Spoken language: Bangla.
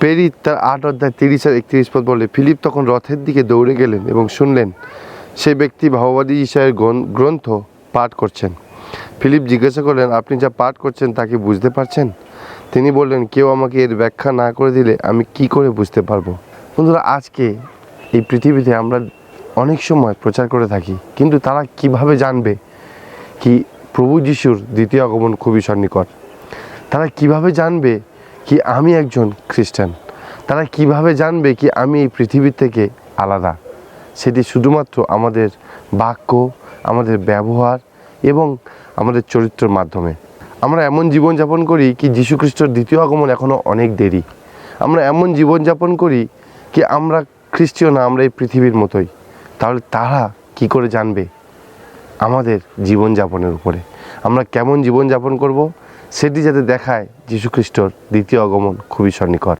পেরিত তার আট অধ্যায় তিরিশ আর একত্রিশ পদ বলে, ফিলিপ তখন রথের দিকে দৌড়ে গেলেন এবং শুনলেন, সে ব্যক্তি ভাববাদী ঈশ্বরের গ্রন্থ পাঠ করছেন। ফিলিপ জিজ্ঞাসা করলেন, আপনি যা পাঠ করছেন তা কি বুঝতে পারছেন? তিনি বললেন, কেউ আমাকে এর ব্যাখ্যা না করে দিলে আমি কি করে বুঝতে পারব? বন্ধুরা, আজকে এই পৃথিবীতে আমরা অনেক সময় প্রচার করে থাকি, কিন্তু তারা কীভাবে জানবে কি প্রভু যিশুর দ্বিতীয় আগমন খুবই সন্নিকট? তারা কীভাবে জানবে কি আমি একজন খ্রিস্টান? তারা কীভাবে জানবে কি আমি এই পৃথিবীর থেকে আলাদা? সেটি শুধুমাত্র আমাদের বাক্য, আমাদের ব্যবহার এবং আমাদের চরিত্রের মাধ্যমে। আমরা এমন জীবনযাপন করি কি যীশুখ্রিস্টর দ্বিতীয় আগমন এখনও অনেক দেরি। আমরা এমন জীবনযাপন করি কি আমরা খ্রিস্টীয় না, আমরা এই পৃথিবীর মতোই। তাহলে তারা কি করে জানবে আমাদের জীবনযাপনের উপরে? আমরা কেমন জীবনযাপন করব? সেটি যাতে দেখায় যীশুখ্রিস্টর দ্বিতীয় আগমন খুবই সন্নিকট